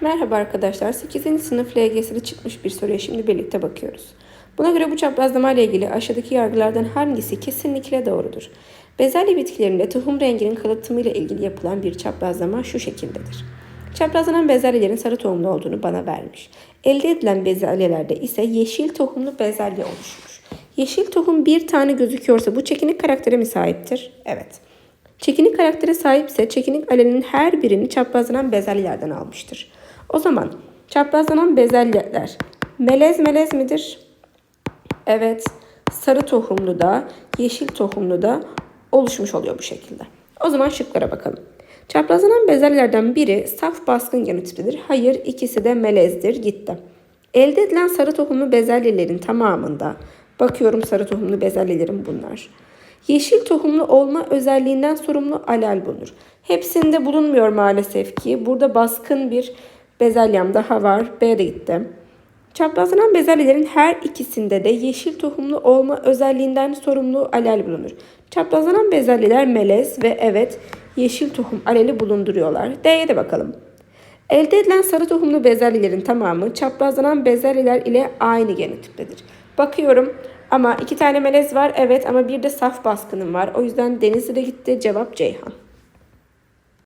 Merhaba arkadaşlar. 8. sınıf LGS'de çıkmış bir soruya şimdi birlikte bakıyoruz. Buna göre bu çaprazlama ile ilgili aşağıdaki yargılardan hangisi kesinlikle doğrudur? Bezelye bitkilerinde tohum renginin kalıtımı ile ilgili yapılan bir çaprazlama şu şekildedir. Çaprazlanan bezelyelerin sarı tohumlu olduğunu bana vermiş. Elde edilen bezelyelerde ise yeşil tohumlu bezelye oluşmuş. Yeşil tohum bir tane gözüküyorsa bu çekinik karaktere mi sahiptir? Evet. Çekinik karaktere sahipse çekinik alenin her birini çaprazlanan bezelyelerden almıştır. O zaman çaprazlanan bezelyeler melez melez midir? Evet. Sarı tohumlu da yeşil tohumlu da oluşmuş oluyor bu şekilde. O zaman şıklara bakalım. Çaprazlanan bezelyelerden biri saf baskın genotipidir. Hayır ikisi de melezdir. Gitti. Elde edilen sarı tohumlu bezelyelerin tamamında bakıyorum sarı tohumlu bezelyelerim bunlar. Yeşil tohumlu olma özelliğinden sorumlu alel bulunur. Hepsinde bulunmuyor maalesef ki. Burada baskın bir bezelyem daha var. B'ye de. Çaprazlanan bezelyelerin her ikisinde de yeşil tohumlu olma özelliğinden sorumlu alel bulunur. Çaprazlanan bezelyeler melez ve evet yeşil tohum aleli bulunduruyorlar. D'ye de bakalım. Elde edilen sarı tohumlu bezelyelerin tamamı çaprazlanan bezelyeler ile aynı genotiptedir. Bakıyorum ama iki tane melez var evet ama bir de saf baskınım var. O yüzden Denizli de gitti cevap Ceyhan.